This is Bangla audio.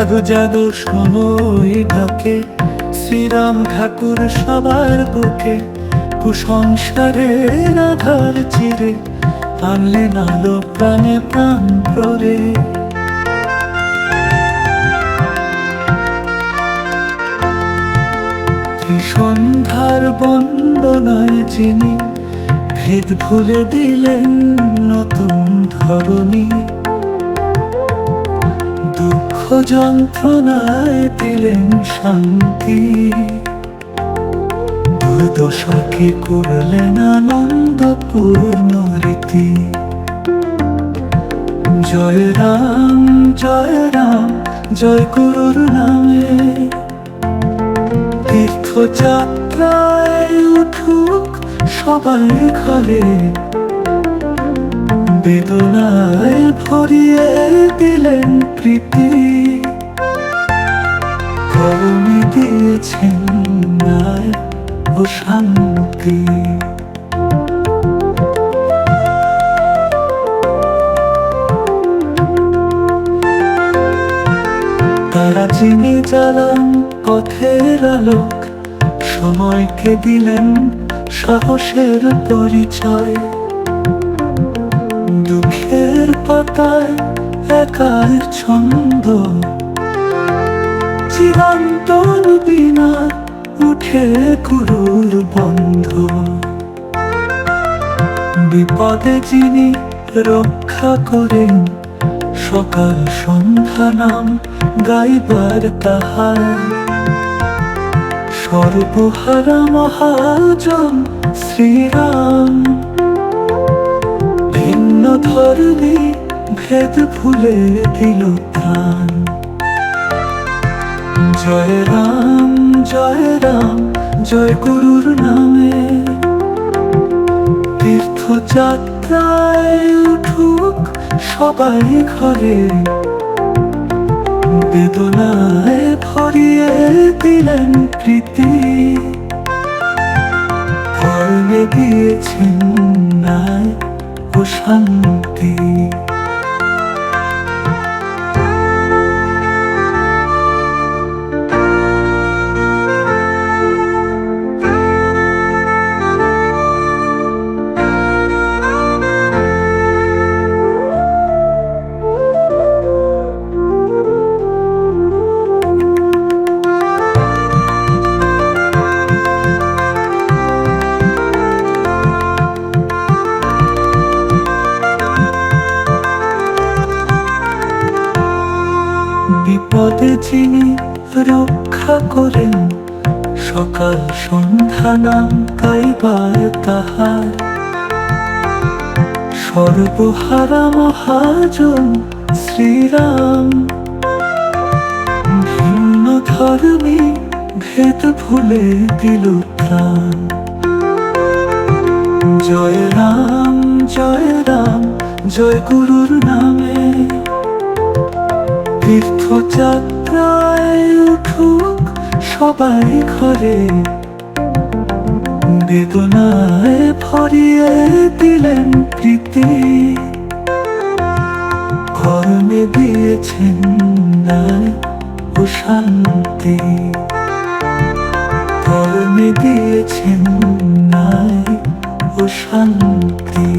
জাদু জাদু সময় ঢাকে শ্রীরাম ঠাকুর সবার বুকে কুসংসারের আধার চিরে, আনলেন আলো প্রাণে প্রাণ প্ররে সন্ধ্যার বন্দনায় যিনি, ভেদ ভুলে দিলেন নতুন ধরনী দুঃখ যন্ত্রণায় দিলেন শান্তি। দুর্দশাকে করলেন আনন্দপূর্ণ রীতি। জয় রাম জয় রাম, জয় গুরুর নামে। তীর্থযাত্রায় উঠুক সবাই ঘরে। বেদনায় ভরিয়ে দিলেন প্রীতি। করমে দিয়েছেন ও শান্তি। তারা চিনি জ্বালান পথের আলোক, সময়কে দিলেন সাহসের পরিচয়। পাতায় একার ছন্দ। চিরন্তন বিনা উঠে গুরুর বন্ধ। বিপদে যিনি রক্ষা করেন, সকাল সন্ধ্যা নাম গাইবার তাহার। সর্বহারা মহাজন শ্রীরাম। ভিন্ন ধর্মী ভেদ ভুলে দিল প্রাণ জয় রাম জয় রাম, জয় গুরুর নামে। তীর্থযাত্রায় উঠুক সবাই ঘরে। বেদনায় ভরিয়ে দিলেন প্রীতি। ধর্মে দিয়েছেন ন্যায় ও শান্তি। বিপদে যিনি রক্ষা করেন, সকাল সন্ধ্যা নাম গাইবার তাহার। সর্বহারা মহাজন শ্রীরাম, ভিন্ন ধর্মী ভেদ ভুলে দিল প্রাণ। জয় রাম জয় রাম, জয় গুরুর নামে তীর্থযাত্রায় উঠুক সবাই ঘরে। বেদনায় ভরিয়ে দিলেন প্রীতি। কর্মে দিয়েছেন ন্যায় ও শান্তি। কর্মে দিয়েছেন ন্যায় ও শান্তি।